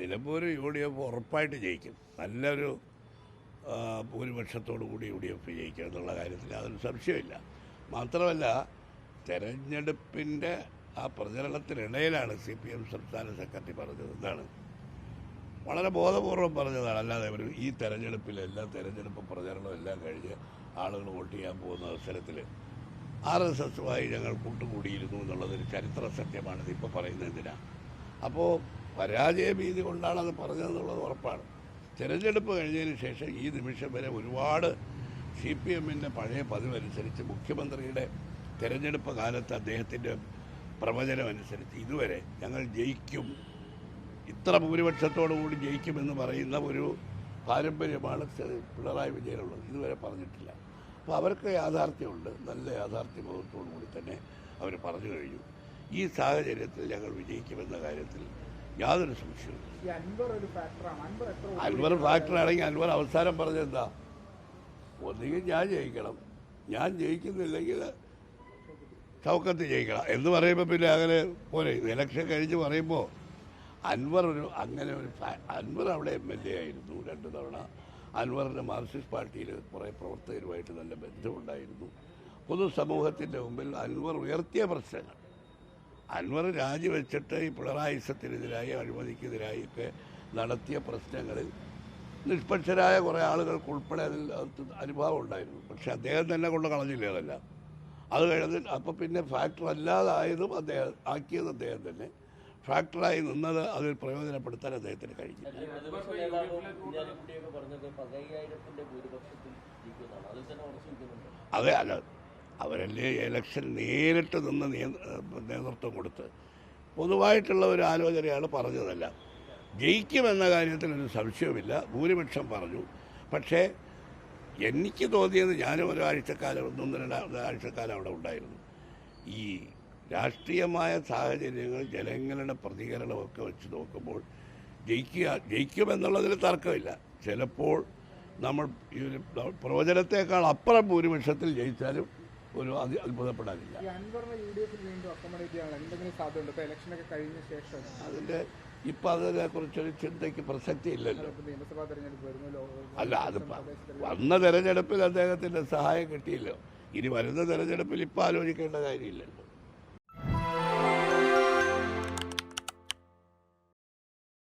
Nilambur U D F ഉറപ്പായിട്ട് ജയിക്കും. നല്ലൊരു ഭൂരിപക്ഷത്തോടു കൂടി യു ഡി എഫ് ജയിക്കും എന്നുള്ള കാര്യത്തിൽ യാതൊരു സംശയമില്ല മാത്രമല്ല തെരഞ്ഞെടുപ്പിന്റെ ആ പ്രചരണത്തിനിടയിലാണ് സി പി എം സംസ്ഥാന സെക്രട്ടറി പറഞ്ഞത്. എന്താണ്? വളരെ ബോധപൂർവം പറഞ്ഞതാണ്. അല്ലാതെ അവർ ഈ തെരഞ്ഞെടുപ്പിൽ എല്ലാ തെരഞ്ഞെടുപ്പ് പ്രചരണവും എല്ലാം കഴിഞ്ഞ് ആളുകൾ വോട്ട് ചെയ്യാൻ പോകുന്ന അവസരത്തിൽ ആർ എസ് എസുമായി ഞങ്ങൾ കൂട്ടുകൂടിയിരുന്നു എന്നുള്ളതൊരു ചരിത്ര സത്യമാണിത് ഇപ്പോൾ പറയുന്നത് അപ്പോൾ പരാജയ ഭീതി കൊണ്ടാണ് അത് പറഞ്ഞതെന്നുള്ളത് ഉറപ്പാണ്. തിരഞ്ഞെടുപ്പ് കഴിഞ്ഞതിന് ശേഷം ഈ നിമിഷം വരെ ഒരുപാട് സി പി എമ്മിന്റെ പഴയ പതിവനുസരിച്ച് മുഖ്യമന്ത്രിയുടെ തിരഞ്ഞെടുപ്പ് കാലത്ത് അദ്ദേഹത്തിന്റെ പ്രവചനം അനുസരിച്ച് ഇതുവരെ ഞങ്ങൾ ജയിക്കും. ഇത്ര ഭൂരിപക്ഷത്തോടു കൂടി ജയിക്കുമെന്ന് പറയുന്ന ഒരു പാരമ്പര്യമാണ് പിണറായി വിജയനുള്ളത്. ഇതുവരെ പറഞ്ഞിട്ടില്ല. അപ്പോൾ അവർക്ക് യാഥാർത്ഥ്യമുണ്ട്. നല്ല യാഥാർത്ഥ്യബോധത്തോടു കൂടി തന്നെ അവർ പറഞ്ഞു കഴിഞ്ഞു. ഈ സാഹചര്യത്തിൽ ഞങ്ങൾ വിജയിക്കുമെന്ന കാര്യത്തിൽ യാതൊരു സംശയവും അൻവർ ഫാക്ടറാണെങ്കിൽ അൻവർ അവസാനം പറഞ്ഞെന്താ? ഒന്നുകിൽ ഞാൻ ജയിക്കണം. ഞാൻ ജയിക്കുന്നില്ലെങ്കിൽ ചൗക്കത്ത് ജയിക്കണം. എന്ന് പറയുമ്പോൾ പിന്നെ അങ്ങനെ പോലെ ഇലക്ഷൻ കഴിഞ്ഞ് പറയുമ്പോൾ അൻവർ ഒരു അങ്ങനെ ഒരു അൻവർ അവിടെ എം എൽ എ ആയിരുന്നു രണ്ട് തവണ. അൻവറിന്റെ മാർക്സിസ്റ്റ് പാർട്ടിയിൽ കുറേ പ്രവർത്തകരുമായിട്ട് നല്ല ബന്ധമുണ്ടായിരുന്നു. പൊതുസമൂഹത്തിന്റെ മുമ്പിൽ അൻവർ ഉയർത്തിയ പ്രശ്നങ്ങൾ. അൻവർ രാജിവെച്ചിട്ട് ഈ പിണറായിസത്തിനെതിരായി അഴിമതിക്കെതിരായി ഒക്കെ നടത്തിയ പ്രശ്നങ്ങളിൽ നിഷ്പക്ഷരായ കുറേ ആളുകൾക്ക് ഉൾപ്പെടെ അതിൽ അത് അനുഭവം ഉണ്ടായിരുന്നു. പക്ഷെ അദ്ദേഹം തന്നെ കൊണ്ട് കളഞ്ഞില്ല അതെല്ലാം. അത് കഴിഞ്ഞ് അപ്പോൾ പിന്നെ ഫാക്ടർ അല്ലാതായതും അദ്ദേഹം ആക്കിയത് അദ്ദേഹം തന്നെ. ഫാക്ടറായി നിന്നത് അതിൽ പ്രയോജനപ്പെടുത്താൻ അദ്ദേഹത്തിന് കഴിഞ്ഞു അതെ അല്ല. അവരല്ലേ ഇലക്ഷൻ നേരിട്ട് നിന്ന് നേതൃത്വം കൊടുത്ത്. പൊതുവായിട്ടുള്ള ഒരു ആലോചനയാണ് പറഞ്ഞതല്ല. ജയിക്കുമെന്ന കാര്യത്തിൽ ഒരു സംശയവുമില്ല. ഭൂരിപക്ഷം പറഞ്ഞു. പക്ഷേ എനിക്ക് തോന്നിയത് ഞാനും ഒരാഴ്ചക്കാലം ഒന്നൊന്ന് രണ്ടാഴ്ചക്കാലം അവിടെ ഉണ്ടായിരുന്നു. ഈ രാഷ്ട്രീയമായ സാഹചര്യങ്ങൾ ജനങ്ങളുടെ പ്രതികരണമൊക്കെ വെച്ച് നോക്കുമ്പോൾ ജയിക്കുക ജയിക്കുമെന്നുള്ളതിൽ തർക്കമില്ല. ചിലപ്പോൾ നമ്മൾ ഈ പ്രവചനത്തെക്കാൾ അപ്പുറം ഭൂരിപക്ഷത്തിൽ ജയിച്ചാലും ഒരു അതി അത്ഭുതപ്പെടാനില്ല. ഈ ഇപ്പൊ അതിനെ കുറിച്ചൊരു അതിന്റെ ഇപ്പം അതിനെക്കുറിച്ചൊരു ചിന്തയ്ക്ക് പ്രസക്തി ഇല്ലല്ലോ അല്ല അത് വന്ന തെരഞ്ഞെടുപ്പിൽ അദ്ദേഹത്തിന്റെ സഹായം കിട്ടിയില്ലോ ഇനി വരുന്ന തെരഞ്ഞെടുപ്പിൽ ഇപ്പൊ ആലോചിക്കേണ്ട കാര്യമില്ലല്ലോ.